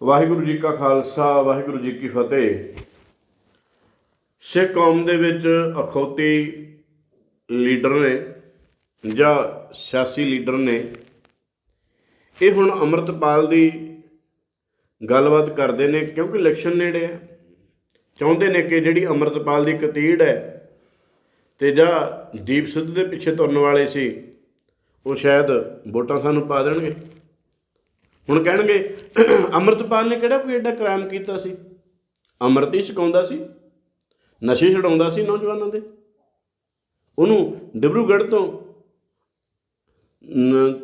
ਵਾਹਿਗੁਰੂ ਜੀ ਕਾ ਖਾਲਸਾ, ਵਾਹਿਗੁਰੂ ਜੀ ਕੀ ਫਤਿਹ। ਸਿੱਖ ਕੌਮ ਦੇ ਵਿੱਚ ਅਖੌਤੀ ਲੀਡਰ ਨੇ ਜਾਂ ਸਿਆਸੀ ਲੀਡਰ ਨੇ, ਇਹ ਹੁਣ ਅੰਮ੍ਰਿਤਪਾਲ ਦੀ ਗੱਲਬਾਤ ਕਰਦੇ ਨੇ ਕਿਉਂਕਿ ਇਲੈਕਸ਼ਨ ਨੇੜੇ ਆ। ਚਾਹੁੰਦੇ ਨੇ ਕਿ ਜਿਹੜੀ ਅੰਮ੍ਰਿਤਪਾਲ ਦੀ ਕਤੀੜ ਹੈ ਤੇ ਜਾਂ ਦੀਪ ਸਿੱਧੂ ਦੇ ਪਿੱਛੇ ਤੁਰਨ ਵਾਲੇ ਸੀ, ਉਹ ਸ਼ਾਇਦ ਵੋਟਾਂ ਸਾਨੂੰ ਪਾ ਦੇਣਗੇ। ਹੁਣ ਕਹਿਣਗੇ, ਅੰਮ੍ਰਿਤਪਾਲ ਨੇ ਕਿਹੜਾ ਕੋਈ ਐਡਾ ਕ੍ਰਾਈਮ ਕੀਤਾ ਸੀ? ਅੰਮ੍ਰਿਤ ਹੀ ਛਕਾਉਂਦਾ ਸੀ, ਨਸ਼ੇ ਛਡਾਉਂਦਾ ਸੀ ਨੌਜਵਾਨਾਂ ਦੇ। ਉਹਨੂੰ ਡਿਬਰੂਗੜ੍ਹ ਤੋਂ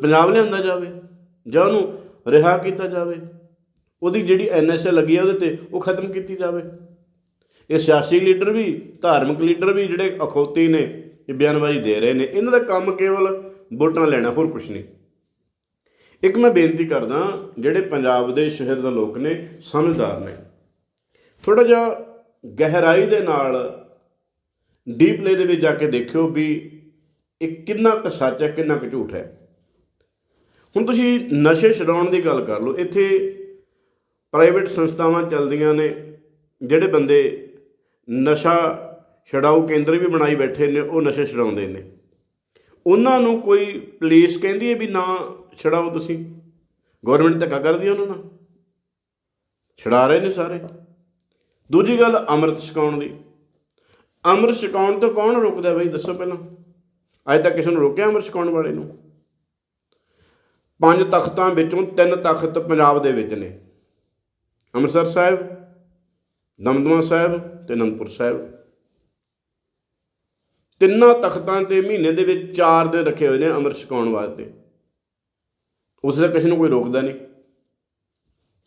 ਪੰਜਾਬ ਲਿਆਂਦਾ ਜਾਵੇ ਜਾਂ ਉਹਨੂੰ ਰਿਹਾ ਕੀਤਾ ਜਾਵੇ। ਉਹਦੀ ਜਿਹੜੀ ਐਨਐਸਏ ਲੱਗੀ ਆ ਉਹਦੇ ਤੇ ਉਹ ਖਤਮ ਕੀਤੀ ਜਾਵੇ। ਇਹ ਸਿਆਸੀ ਲੀਡਰ ਵੀ, ਧਾਰਮਿਕ ਲੀਡਰ ਵੀ ਜਿਹੜੇ ਅਖੌਤੀ ਨੇ, ਇਹ ਬਿਆਨਬਾਜ਼ੀ ਦੇ ਰਹੇ ਨੇ, ਇਹਨਾਂ ਦਾ ਕੰਮ ਕੇਵਲ ਵੋਟਾਂ ਲੈਣਾ, ਹੋਰ ਕੁਝ ਨਹੀਂ। ਇੱਕ ਮੈਂ ਬੇਨਤੀ ਕਰਦਾ, ਜਿਹੜੇ ਪੰਜਾਬ ਦੇ ਸ਼ਹਿਰ ਦੇ ਲੋਕ ਨੇ, ਸਮਝਦਾਰ ਨੇ। ਥੋੜਾ ਜਿਹਾ ਗਹਿਰਾਈ ਦੇ ਨਾਲ ਡੀਪ ਲੈ ਦੇ ਵਿੱਚ ਜਾ ਕੇ ਦੇਖਿਓ ਵੀ ਇਹ ਕਿੰਨਾ ਕੁ ਸੱਚ ਹੈ, ਕਿੰਨਾ ਕੁ ਝੂਠ ਹੈ। ਹੁਣ ਤੁਸੀਂ ਨਸ਼ੇ ਛਡਾਉਣ ਦੀ ਗੱਲ ਕਰ ਲਓ, ਇੱਥੇ ਪ੍ਰਾਈਵੇਟ ਸੰਸਥਾਵਾਂ ਚੱਲਦੀਆਂ ਨੇ, ਜਿਹੜੇ ਬੰਦੇ ਨਸ਼ਾ ਛਡਾਊ ਕੇਂਦਰ ਵੀ ਬਣਾਈ ਬੈਠੇ ਨੇ, ਉਹ ਨਸ਼ੇ ਛਡਾਉਂਦੇ ਨੇ। ਉਹਨਾਂ ਨੂੰ ਕੋਈ ਪੁਲਿਸ ਕਹਿੰਦੀ ਹੈ ਵੀ ਨਾ ਛਡਾਓ ਤੁਸੀਂ। ਗਵਰਨਮੈਂਟ ਧੱਕਾ ਕਰਦੀ ਹੈ ਉਹਨਾਂ ਨਾਲ। ਛਡਾ ਰਹੇ ਨੇ ਸਾਰੇ। ਦੂਜੀ ਗੱਲ, ਅੰਮ੍ਰਿਤ ਛਕਾਉਣ ਦੀ। ਅੰਮ੍ਰਿਤ ਛਕਾਉਣ ਤੋਂ ਕੌਣ ਰੋਕਦਾ ਬਾਈ, ਦੱਸੋ ਪਹਿਲਾਂ। ਅੱਜ ਤੱਕ ਕਿਸੇ ਨੂੰ ਰੋਕਿਆ ਅੰਮ੍ਰਿਤ ਛਕਾਉਣ ਵਾਲੇ ਨੂੰ? ਪੰਜ ਤਖਤਾਂ ਵਿੱਚੋਂ ਤਿੰਨ ਤਖਤ ਪੰਜਾਬ ਦੇ ਵਿੱਚ ਨੇ। ਅੰਮ੍ਰਿਤਸਰ ਸਾਹਿਬ ਦਮਦਮਾ ਸਾਹਿਬ ਤੇ ਅਨੰਦਪੁਰ ਸਾਹਿਬ। ਤਿੰਨਾਂ ਤਖਤਾਂ ਤੇ ਮਹੀਨੇ ਦੇ ਵਿੱਚ ਚਾਰ ਦਿਨ ਰੱਖੇ ਹੋਏ ਨੇ ਅੰਮ੍ਰਿਤ ਛਕਾਉਣ ਵਾਸਤੇ। ਉਸ ਦਾ ਕਿਸੇ ਨੂੰ ਕੋਈ ਰੋਕਦਾ ਨਹੀਂ।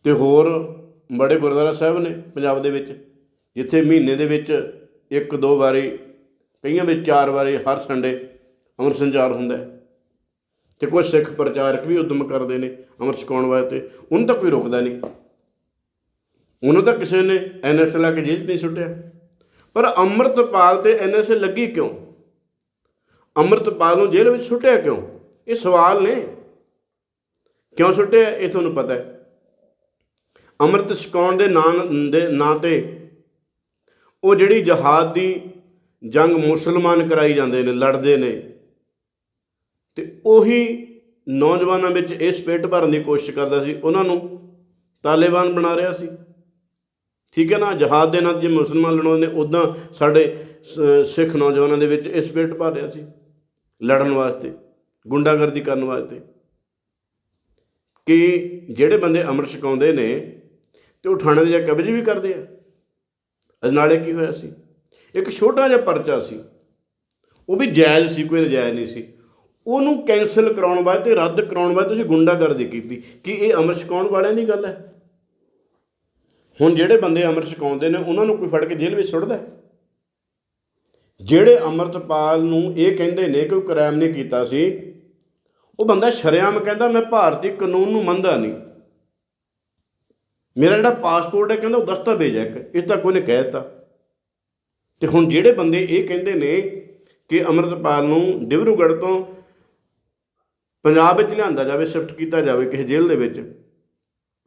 ਤੇ ਹੋਰ ਬੜੇ ਗੁਰਦੁਆਰਾ ਸਾਹਿਬ ਨੇ ਪੰਜਾਬ ਦੇ ਵਿੱਚ, ਜਿੱਥੇ ਮਹੀਨੇ ਦੇ ਵਿੱਚ ਇੱਕ, ਦੋ ਵਾਰੀ, ਕਈਆਂ ਵਿੱਚ ਚਾਰ ਵਾਰੀ ਹਰ ਸੰਡੇ ਅੰਮ੍ਰਿਤ ਸੰਚਾਰ ਹੁੰਦਾ ਹੈ। ਤੇ ਕੁਝ ਸਿੱਖ ਪ੍ਰਚਾਰਕ ਵੀ ਉਦਮ ਕਰਦੇ ਨੇ ਅੰਮ੍ਰਿਤ ਛਕਾਉਣ ਵਾਸਤੇ। ਉਹਨੂੰ ਤਾਂ ਕੋਈ ਰੋਕਦਾ ਨਹੀਂ। ਉਹਨੂੰ ਤਾਂ ਕਿਸੇ ਨੇ ਐਨਐਸ ਲਾ ਕੇ ਜੇਲ੍ਹ 'ਚ ਨਹੀਂ ਸੁੱਟਿਆ। ਪਰ ਅੰਮ੍ਰਿਤਪਾਲ ਤੇ ਐਨਐਸ ਲੱਗੀ ਕਿਉਂ? ਅੰਮ੍ਰਿਤਪਾਲ ਨੂੰ ਜੇਲ੍ਹ ਵਿੱਚ ਸੁੱਟਿਆ ਕਿਉਂ? ਇਹ ਸਵਾਲ ਨੇ। ਕਿਉਂ ਸੁੱਟਿਆ? ਇਹ ਤੁਹਾਨੂੰ ਪਤਾ ਹੈ। ਅੰਮ੍ਰਿਤ ਛਕਾਉਣ ਦੇ ਨਾਂ ਦੇ ਨਾਂ ਤੇ ਉਹ ਜਿਹੜੀ ਜਹਾਦ ਦੀ ਜੰਗ ਮੁਸਲਮਾਨ ਕਰਾਈ ਜਾਂਦੇ ਨੇ, ਲੜਦੇ ਨੇ, ਤੇ ਉਹੀ ਨੌਜਵਾਨਾਂ ਵਿੱਚ ਇਸ ਪੇਟ ਭਰਨ ਦੀ ਕੋਸ਼ਿਸ਼ ਕਰਦਾ ਸੀ। ਉਹਨਾਂ ਨੂੰ ਤਾਲਿਬਾਨ ਬਣਾ ਰਿਹਾ ਸੀ। ਠੀਕ ਹੈ ਨਾ? ਜਹਾਦ ਦੇ ਨਾਲ ਜੇ ਮੁਸਲਮਾਨ ਲੜਾਉਂਦੇ ਨੇ ਉਦਾਂ ਸਾਡੇ ਸ- ਸਿੱਖ ਨੌਜਵਾਨਾਂ ਦੇ ਵਿੱਚ ਇਹ ਸਪਿਰਟ ਭਰ ਰਿਹਾ ਸੀ। ਲੜਨ ਵਾਸਤੇ, ਗੁੰਡਾਗਰਦੀ ਕਰਨ ਵਾਸਤੇ। ਕਿ ਜਿਹੜੇ ਬੰਦੇ ਅੰਮ੍ਰਿਤ ਛਕਾਉਂਦੇ ਨੇ ਤੇ ਉਹ ਥਾਣੇ ਦੇ ਜਾ ਕਬਜ਼ੇ ਵੀ ਕਰਦੇ ਆ। ਅਜਨਾਲੇ ਕੀ ਹੋਇਆ ਸੀ? ਇੱਕ ਛੋਟਾ ਜਿਹਾ ਪਰਚਾ ਸੀ। ਉਹ ਵੀ ਜਾਇਜ਼ ਸੀ, ਕੋਈ ਨਜਾਇਜ਼ ਨਹੀਂ ਸੀ। ਉਹਨੂੰ ਕੈਨਸਲ ਕਰਾਉਣ ਵਾਸਤੇ ਰੱਦ ਕਰਾਉਣ ਵਾਸਤੇ ਤੁਸੀਂ ਗੁੰਡਾਗਰਦੀ ਕੀਤੀ ਕਿ ਇਹ ਅੰਮ੍ਰਿਤ ਛਕਾਉਣ ਵਾਲਿਆਂ ਦੀ ਗੱਲ ਹੈ। ਹੁਣ ਜਿਹੜੇ ਬੰਦੇ ਅੰਮ੍ਰਿਤ ਛਕਾਉਂਦੇ ਨੇ, ਉਹਨਾਂ ਨੂੰ ਕੋਈ ਫੜ ਕੇ ਜੇਲ੍ਹ ਵਿੱਚ ਸੁੱਟਦਾ ਜਿਹੜੇ ਅੰਮ੍ਰਿਤਪਾਲ ਨੂੰ ਇਹ ਕਹਿੰਦੇ ਨੇ ਕਿ ਉਹ ਕ੍ਰਾਈਮ ਨਹੀਂ ਕੀਤਾ ਸੀ ਉਹ ਬੰਦਾ ਸ਼ਰੇਆਮ ਕਹਿੰਦਾ, ਮੈਂ ਭਾਰਤੀ ਕਾਨੂੰਨ ਨੂੰ ਮੰਨਦਾ ਨਹੀਂ। ਮੇਰਾ ਜਿਹੜਾ ਪਾਸਪੋਰਟ ਹੈ, ਕਹਿੰਦਾ, ਉਹ ਦਸਤਾਵੇਜ਼ ਹੈ ਇੱਕ। ਇਹ ਤਾਂ ਕੋਈ ਨੇ ਕਹਿ ਦਿੱਤਾ। ਤੇ ਹੁਣ ਜਿਹੜੇ ਬੰਦੇ ਇਹ ਕਹਿੰਦੇ ਨੇ ਕਿ ਅੰਮ੍ਰਿਤਪਾਲ ਨੂੰ ਡਿਬਰੂਗੜ੍ਹ ਤੋਂ ਪੰਜਾਬ ਵਿੱਚ ਲਿਆਂਦਾ ਜਾਵੇ, ਸ਼ਿਫਟ ਕੀਤਾ ਜਾਵੇ ਕਿਸੇ ਜੇਲ੍ਹ ਦੇ ਵਿੱਚ,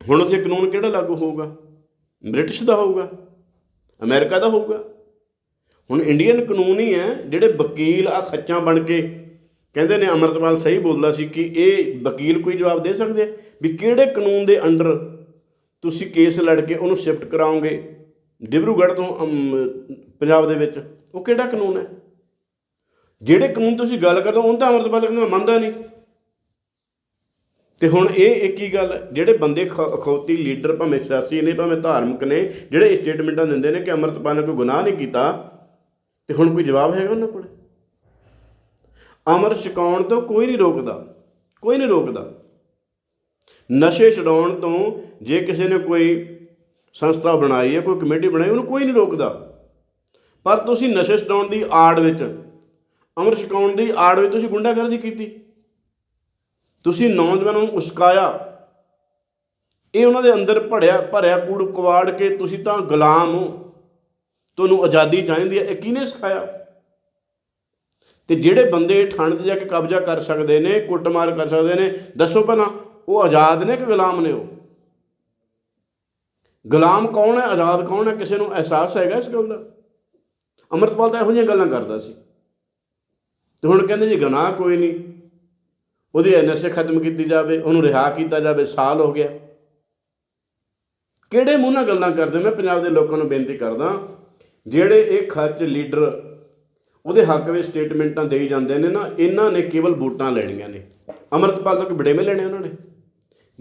ਹੁਣ ਉੱਥੇ ਕਾਨੂੰਨ ਕਿਹੜਾ ਲਾਗੂ ਹੋਊਗਾ? ਬ੍ਰਿਟਿਸ਼ ਦਾ ਹੋਊਗਾ? ਅਮਰੀਕਾ ਦਾ ਹੋਊਗਾ? ਹੁਣ ਇੰਡੀਅਨ ਕਾਨੂੰਨ ਹੀ ਹੈ, ਜਿਹੜੇ ਵਕੀਲ ਆ ਖੱਚਾਂ ਬਣ ਕੇ ਕਹਿੰਦੇ ਨੇ ਅਮਰਤਪਾਲ ਸਹੀ ਬੋਲਦਾ ਸੀ ਕਿ ਇਹ ਵਕੀਲ ਕੋਈ ਜਵਾਬ ਦੇ ਸਕਦੇ? ਵੀ ਕਿਹੜੇ ਕਾਨੂੰਨ ਦੇ ਅੰਡਰ ਤੁਸੀਂ ਕੇਸ ਲੜ ਕੇ ਉਹਨੂੰ ਸ਼ਿਫਟ ਕਰਾਓਗੇ? ਡਿਬਰੂਗੜ੍ਹ ਤੋਂ ਪੰਜਾਬ ਦੇ ਵਿੱਚ। ਉਹ ਕਿਹੜਾ ਕਾਨੂੰਨ ਹੈ? ਜਿਹੜੇ ਕਾਨੂੰਨ ਤੁਸੀਂ ਗੱਲ ਕਰਦੇ ਹੋ ਉਹਨਾਂ ਤਾਂ ਅਮਰਤਪਾਲ ਕਹਿੰਦਾ ਮੰਨਦਾ ਨਹੀਂ। ਤੇ ਹੁਣ ਇਹ ਇੱਕ ਹੀ ਗੱਲ ਹੈ, ਜਿਹੜੇ ਬੰਦੇ ਖ- ਅਖੌਤੀ ਲੀਡਰ ਭਾਵੇਂ ਸਿਆਸੀ ਨੇ ਭਾਵੇਂ ਧਾਰਮਿਕ ਨੇ ਜਿਹੜੇ ਸਟੇਟਮੈਂਟਾਂ ਦਿੰਦੇ ਨੇ ਕਿ ਅੰਮ੍ਰਿਤਪਾਲ ਨੇ ਕੋਈ ਗੁਨਾਹ ਨਹੀਂ ਕੀਤਾ ਤੇ ਹੁਣ ਕੋਈ ਜਵਾਬ ਹੈਗਾ ਉਹਨਾਂ ਕੋਲ? ਅਮਰ ਛਕਾਉਣ ਤੋਂ ਕੋਈ ਨਹੀਂ ਰੋਕਦਾ, ਕੋਈ ਨਹੀਂ ਰੋਕਦਾ। ਨਸ਼ੇ ਛਡਾਉਣ ਤੋਂ ਜੇ ਕਿਸੇ ਨੇ ਕੋਈ ਸੰਸਥਾ ਬਣਾਈ ਹੈ ਕੋਈ ਕਮੇਟੀ ਬਣਾਈ, ਉਹਨੂੰ ਕੋਈ ਨਹੀਂ ਰੋਕਦਾ। ਪਰ ਤੁਸੀਂ ਨਸ਼ੇ ਛਡਾਉਣ ਦੀ ਆੜ ਵਿੱਚ, ਅਮਰ ਛਕਾਉਣ ਦੀ ਆੜ ਵਿੱਚ ਤੁਸੀਂ ਗੁੰਡਾਗਰਦੀ ਕੀਤੀ। ਤੁਸੀਂ ਨੌਜਵਾਨਾਂ ਨੂੰ ਉਸਕਾਇਆ। ਇਹ ਉਹਨਾਂ ਦੇ ਅੰਦਰ ਭੜਿਆ, ਭਰਿਆ ਕੂੜ ਕਵਾੜ ਕੇ ਤੁਸੀਂ ਤਾਂ ਗੁਲਾਮ ਹੋ। ਤੁਹਾਨੂੰ ਆਜ਼ਾਦੀ ਚਾਹੀਦੀ ਹੈ, ਇਹ ਕਿਹਨੇ ਸਿਖਾਇਆ? ਤੇ ਜਿਹੜੇ ਬੰਦੇ ਥਾਣੇ ਤੇ ਜਾ ਕੇ ਕਬਜ਼ਾ ਕਰ ਸਕਦੇ ਨੇ, ਕੁੱਟਮਾਰ ਕਰ ਸਕਦੇ ਨੇ, ਦੱਸੋ ਪਹਿਲਾਂ, ਉਹ ਆਜ਼ਾਦ ਨੇ ਕਿ ਗੁਲਾਮ ਨੇ ਉਹ? ਗੁਲਾਮ ਕੌਣ ਹੈ, ਆਜ਼ਾਦ ਕੌਣ ਹੈ? ਕਿਸੇ ਨੂੰ ਅਹਿਸਾਸ ਹੈਗਾ ਇਸ ਗੱਲ ਦਾ? ਅੰਮ੍ਰਿਤਪਾਲ ਤਾਂ ਇਹੋ ਜਿਹੀਆਂ ਗੱਲਾਂ ਕਰਦਾ ਸੀ। ਤੇ ਹੁਣ ਕਹਿੰਦੇ ਜੀ ਗੁਨਾਹ ਕੋਈ ਨਹੀਂ। ਉਹਦੀ ਐਨਐਸਏ ਖਤਮ ਕੀਤੀ ਜਾਵੇ, ਉਹਨੂੰ ਰਿਹਾ ਕੀਤਾ ਜਾਵੇ, ਸਾਲ ਹੋ ਗਿਆ। ਕਿਹੜੇ ਮੂੰਹ ਨਾਲ ਗੱਲਾਂ ਕਰਦੇ? ਮੈਂ ਪੰਜਾਬ ਦੇ ਲੋਕਾਂ ਨੂੰ ਬੇਨਤੀ ਕਰਦਾ, ਜਿਹੜੇ ਇਹ ਖਰਚ ਲੀਡਰ ਉਹਦੇ ਹੱਕ ਵਿੱਚ ਸਟੇਟਮੈਂਟਾਂ ਦੇਈ ਜਾਂਦੇ ਨੇ ਨਾ, ਇਹਨਾਂ ਨੇ ਕੇਵਲ ਵੋਟਾਂ ਲੈਣੀਆਂ ਨੇ। ਅਮਰਤਪਾਲ ਤੋਂ ਕਿ ਬੜੇਵੇਂ ਲੈਣੇ ਉਹਨਾਂ ਨੇ?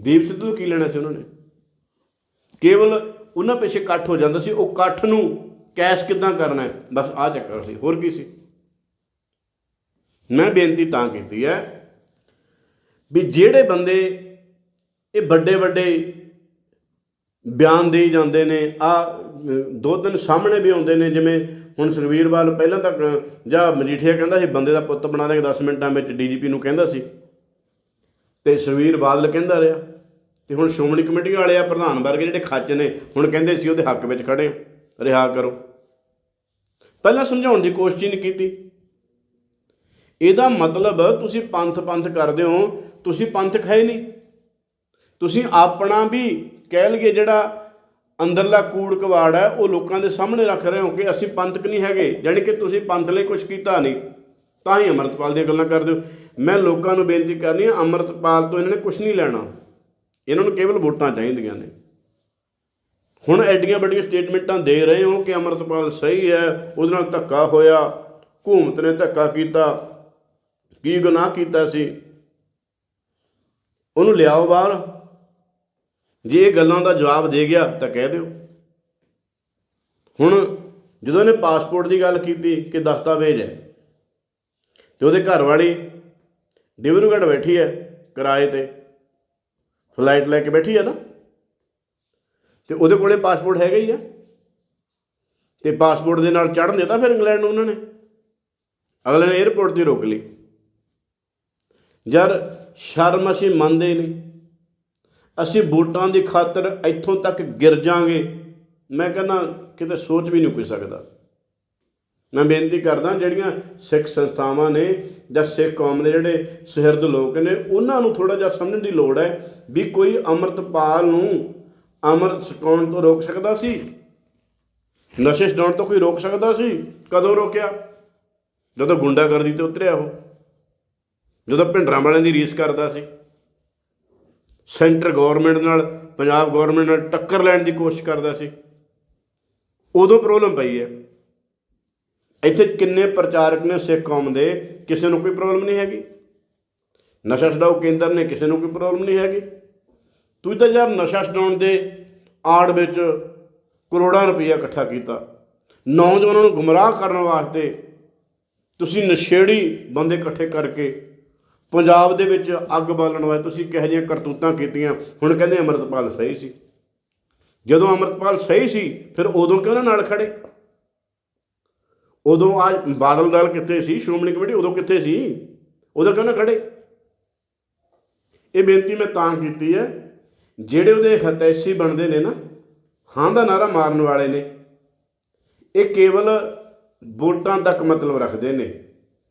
ਦੀਪ ਸਿੱਧੂ ਤੋਂ ਕੀ ਲੈਣਾ ਸੀ ਉਹਨਾਂ ਨੇ? ਕੇਵਲ ਉਹਨਾਂ ਪਿੱਛੇ ਇਕੱਠ ਹੋ ਜਾਂਦਾ ਸੀ, ਉਹ ਇਕੱਠ ਨੂੰ ਕੈਸ਼ ਕਿੱਦਾਂ ਕਰਨਾ ਹੈ? ਬਸ ਆ ਚੱਕਰ ਸੀ, ਹੋਰ ਕੀ ਸੀ? ਮੈਂ ਬੇਨਤੀ ਤਾਂ ਕੀਤੀ ਹੈ ਵੀ ਜਿਹੜੇ ਬੰਦੇ ਇਹ ਵੱਡੇ ਵੱਡੇ ਬਿਆਨ ਦੇਈ ਜਾਂਦੇ ਨੇ ਆ ਦੋ ਦਿਨ ਸਾਹਮਣੇ ਵੀ ਆਉਂਦੇ ਨੇ, ਜਿਵੇਂ ਹੁਣ ਸੁਖਬੀਰਵਾਲ ਪਹਿਲਾਂ ਤਾਂ ਜਾਂ ਮਜੀਠੀਆ ਕਹਿੰਦਾ ਸੀ, ਬੰਦੇ ਦਾ ਪੁੱਤ ਬਣਾ ਦੇਗਾ 10 ਮਿੰਟਾਂ ਵਿੱਚ, ਡੀਜੀਪੀ ਨੂੰ ਕਹਿੰਦਾ ਸੀ। ਤੇ ਸੁਖਬੀਰ ਬਾਦਲ ਕਹਿੰਦਾ ਰਿਹਾ। ਤੇ ਹੁਣ ਸ਼੍ਰੋਮਣੀ ਕਮੇਟੀ ਵਾਲੇ ਆ, ਪ੍ਰਧਾਨ ਵਰਗੇ ਜਿਹੜੇ ਖੱਚ ਨੇ, ਹੁਣ ਕਹਿੰਦੇ ਸੀ ਉਹਦੇ ਹੱਕ ਵਿੱਚ ਖੜੇ ਆ, ਰਿਹਾ ਕਰੋ। ਪਹਿਲਾਂ ਸਮਝਾਉਣ ਦੀ ਕੋਸ਼ਿਸ਼ ਨਹੀਂ ਕੀਤੀ। ਇਹਦਾ ਮਤਲਬ, ਤੁਸੀਂ ਪੰਥ ਪੰਥ ਕਰਦੇ ਹੋ, ਤੁਸੀਂ ਪੰਥ ਖਾਏ ਨਹੀਂ। ਤੁਸੀਂ ਆਪਣਾ ਵੀ ਕਹਿ ਲਈਏ ਜਿਹੜਾ ਅੰਦਰਲਾ ਕੂੜ ਕਵਾੜ ਹੈ, ਉਹ ਲੋਕਾਂ ਦੇ ਸਾਹਮਣੇ ਰੱਖ ਰਹੇ ਹੋ ਕਿ ਅਸੀਂ ਪੰਥਕ ਨਹੀਂ ਹੈਗੇ ਯਾਨੀ ਕਿ ਤੁਸੀਂ ਪੰਥ ਲਈ ਕੁਝ ਕੀਤਾ ਨਹੀਂ, ਤਾਂ ਹੀ ਅੰਮ੍ਰਿਤਪਾਲ ਦੀਆਂ ਗੱਲਾਂ ਕਰਦੇ ਹੋ। ਮੈਂ ਲੋਕਾਂ ਨੂੰ ਬੇਨਤੀ ਕਰਨੀ ਹੈ, ਅੰਮ੍ਰਿਤਪਾਲ ਤੋਂ ਇਹਨਾਂ ਨੇ ਕੁਝ ਨਹੀਂ ਲੈਣਾ। ਇਹਨਾਂ ਨੂੰ ਕੇਵਲ ਵੋਟਾਂ ਚਾਹੀਦੀਆਂ ਨੇ। ਹੁਣ ਐਡੀਆਂ ਵੱਡੀਆਂ ਸਟੇਟਮੈਂਟਾਂ ਦੇ ਰਹੇ ਹੋ ਕਿ ਅੰਮ੍ਰਿਤਪਾਲ ਸਹੀ ਹੈ, ਉਹਦੇ ਨਾਲ ਧੱਕਾ ਹੋਇਆ, ਘੂਮਤ ਨੇ ਧੱਕਾ ਕੀਤਾ, ਕੀ ਗੁਨਾਹ ਕੀਤਾ ਸੀ? ਉਹਨੂੰ ਲਿਆਓ ਬਾਹਰ। ਜੇ ਇਹ ਗੱਲਾਂ ਦਾ ਜਵਾਬ ਦੇ ਗਿਆ ਤਾਂ ਕਹਿ ਦਿਓ। ਹੁਣ ਜਦੋਂ ਇਹਨੇ ਪਾਸਪੋਰਟ ਦੀ ਗੱਲ ਕੀਤੀ ਕਿ ਦਸਤਾਵੇਜ਼ ਹੈ ਤੇ ਉਹਦੇ ਘਰ ਵਾਲੀ ਡਿਬਰੂਗੜ੍ਹ ਬੈਠੀ ਹੈ ਕਿਰਾਏ ਤੇ, ਫਲਾਈਟ ਲੈ ਕੇ ਬੈਠੀ ਹੈ ਨਾ, ਤੇ ਉਹਦੇ ਕੋਲੇ ਪਾਸਪੋਰਟ ਹੈਗਾ ਹੀ ਆ। ਤੇ ਪਾਸਪੋਰਟ ਦੇ ਨਾਲ ਚੜ੍ਹਨ ਦਿੱਤਾ ਫਿਰ ਇੰਗਲੈਂਡ ਨੂੰ ਉਹਨਾਂ ਨੇ। ਅਗਲੇ ਨੇ 에ਅਰਪੋਰਟ ਤੇ ਰੋਕ ਲਈ। ਯਾਰ ਸ਼ਰਮ ਅਸੀਂ ਮੰਨਦੇ ਨਹੀਂ। ਅਸੀਂ ਵੋਟਾਂ ਦੀ ਖਾਤਰ ਇੱਥੋਂ ਤੱਕ ਗਿਰ ਜਾਾਂਗੇ। ਮੈਂ ਕਹਿੰਦਾ, ਕਿਤੇ ਸੋਚ ਵੀ ਨਹੀਂ ਕੋਈ ਸਕਦਾ। ਮੈਂ ਬੇਨਤੀ ਕਰਦਾ, ਜਿਹੜੀਆਂ ਸਿੱਖ ਸੰਸਥਾਵਾਂ ਨੇ ਜਾਂ ਸਿੱਖ ਕੌਮ ਦੇ ਜਿਹੜੇ ਸ਼ਹਿਰਦ ਲੋਕ ਨੇ, ਉਹਨਾਂ ਨੂੰ ਥੋੜਾ ਜਿਹਾ ਸਮਝਣ ਦੀ ਲੋੜ ਹੈ ਵੀ ਕੋਈ ਅੰਮ੍ਰਿਤਪਾਲ ਨੂੰ ਅੰਮ੍ਰਿਤ ਛਕਾਉਣ ਤੋਂ ਰੋਕ ਸਕਦਾ ਸੀ? ਨਸ਼ੇ ਛਡਾਉਣ ਤੋਂ ਕੋਈ ਰੋਕ ਸਕਦਾ ਸੀ? ਕਦੋਂ ਰੋਕਿਆ? ਜਦੋਂ ਗੁੰਡਾਗਰਦੀ ਤੇ ਉਤਰਿਆ ਉਹ। ਜਦੋਂ ਭਿੰਡਰਾਂ ਵਾਲਿਆਂ ਦੀ ਰੀਸ ਕਰਦਾ ਸੀ। ਸੈਂਟਰ ਗਵਰਨਮੈਂਟ ਨਾਲ, ਪੰਜਾਬ ਗਵਰਨਮੈਂਟ ਨਾਲ ਟੱਕਰ ਲੈਣ ਦੀ ਕੋਸ਼ਿਸ਼ ਕਰਦਾ ਸੀ। ਉਦੋਂ ਪ੍ਰੋਬਲਮ ਪਈ ਹੈ। ਇੱਥੇ ਕਿੰਨੇ ਪ੍ਰਚਾਰਕ ਨੇ ਸਿੱਖ ਕੌਮ ਦੇ, ਕਿਸੇ ਨੂੰ ਕੋਈ ਪ੍ਰੋਬਲਮ ਨਹੀਂ ਹੈਗੀ। ਨਸ਼ਾ ਛਡਾਓ ਕੇਂਦਰ ਨੇ, ਕਿਸੇ ਨੂੰ ਕੋਈ ਪ੍ਰੋਬਲਮ ਨਹੀਂ ਹੈਗੀ। ਤੁਸੀਂ ਤਾਂ ਯਾਰ ਨਸ਼ਾ ਛਡਾਉਣ ਦੇ ਆੜ ਵਿੱਚ ਕਰੋੜਾਂ ਰੁਪਈਆ ਇਕੱਠਾ ਕੀਤਾ। ਨੌਜਵਾਨਾਂ ਨੂੰ ਗੁੰਮਰਾਹ ਕਰਨ ਵਾਸਤੇ ਤੁਸੀਂ ਨਸ਼ੇੜੀ ਬੰਦੇ ਇਕੱਠੇ ਕਰਕੇ ਪੰਜਾਬ ਦੇ ਵਿੱਚ ਅੱਗ ਬਾਲਣ ਵਾਸਤੇ ਤੁਸੀਂ ਕਿਹੋ ਜਿਹੀਆਂ ਕਰਤੂਤਾਂ ਕੀਤੀਆਂ? ਹੁਣ ਕਹਿੰਦੇ ਅੰਮ੍ਰਿਤਪਾਲ ਸਹੀ ਸੀ। ਜਦੋਂ ਅੰਮ੍ਰਿਤਪਾਲ ਸਹੀ ਸੀ, ਫਿਰ ਉਦੋਂ ਕਿਉਂ ਨਾ ਨਾਲ ਖੜੇ? ਉਦੋਂ ਆ ਬਾਦਲ ਦਲ ਕਿੱਥੇ ਸੀ? ਸ਼੍ਰੋਮਣੀ ਕਮੇਟੀ ਉਦੋਂ ਕਿੱਥੇ ਸੀ? ਉਦੋਂ ਕਿਉਂ ਨਾ ਖੜੇ? ਇਹ ਬੇਨਤੀ ਮੈਂ ਤਾਂ ਕੀਤੀ ਹੈ, ਜਿਹੜੇ ਉਹਦੇ ਹਤੈਸ਼ੀ ਬਣਦੇ ਨੇ ਨਾ, ਹਾਂ ਦਾ ਨਾਰਾ ਮਾਰਨ ਵਾਲੇ ਨੇ। ਇਹ ਕੇਵਲ ਵੋਟਾਂ ਤੱਕ ਮਤਲਬ ਰੱਖਦੇ ਨੇ।